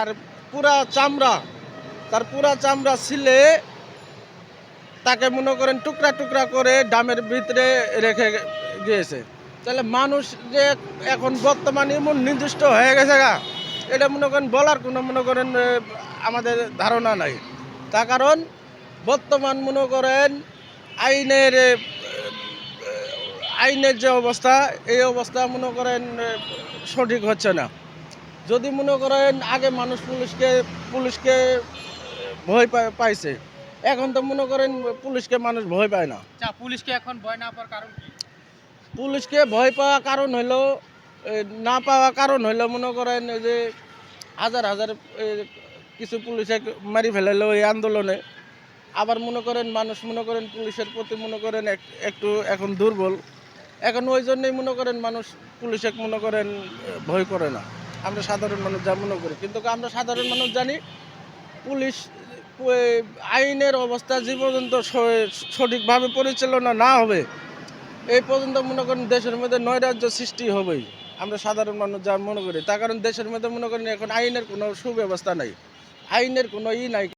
তার পুরা চামড়া, তার পুরা চামড়া ছিলে, তাকে মনে করেন টুকরা টুকরা করে ডামের ভিতরে রেখে গিয়েছে। তাহলে মানুষ যে এখন বর্তমানে এমন নির্দিষ্ট হয়ে গেছে গা, এটা মনে করেন বলার কোনো মনে করেন আমাদের ধারণা নাই। তার কারণ বর্তমান মনে করেন আইনের আইনের যে অবস্থা, এই অবস্থা মনে করেন সঠিক হচ্ছে না। যদি মনে করেন আগে মানুষ পুলিশকে পুলিশকে ভয় পায়- পাইছে এখন তো মনে করেন পুলিশকে মানুষ ভয় পায় না। আচ্ছা পুলিশকে এখন ভয় না পাওয়ার কারণ পুলিশকে ভয় পাওয়া কারণ হইল এ, না পাওয়া কারণ হইল মনে করেন এই যে হাজার হাজার কিছু পুলিশে মারি ফেলাইলো এই আন্দোলনে। আবার মনে করেন মানুষ মনে করেন পুলিশের প্রতি মনে করেন এক- একটু এখন দুর্বল। এখন ওই জন্যই মনে করেন মানুষ পুলিশে মনে করেন ভয় করে না। আমরা সাধারণ মানুষ যা মনে করি। কিন্তু আমরা সাধারণ মানুষ জানি, পুলিশ আইনের অবস্থা যে পর্যন্ত সঠিকভাবে পরিচালনা না হবে, এই পর্যন্ত মনে করেন দেশের মধ্যে নৈরাজ্য সৃষ্টি হবেই। আমরা সাধারণ মানুষ যা মনে করি, তার কারণ দেশের মধ্যে মনে করেন এখন আইনের কোনো সুব্যবস্থা নাই। আইনের কোনো ই নাই।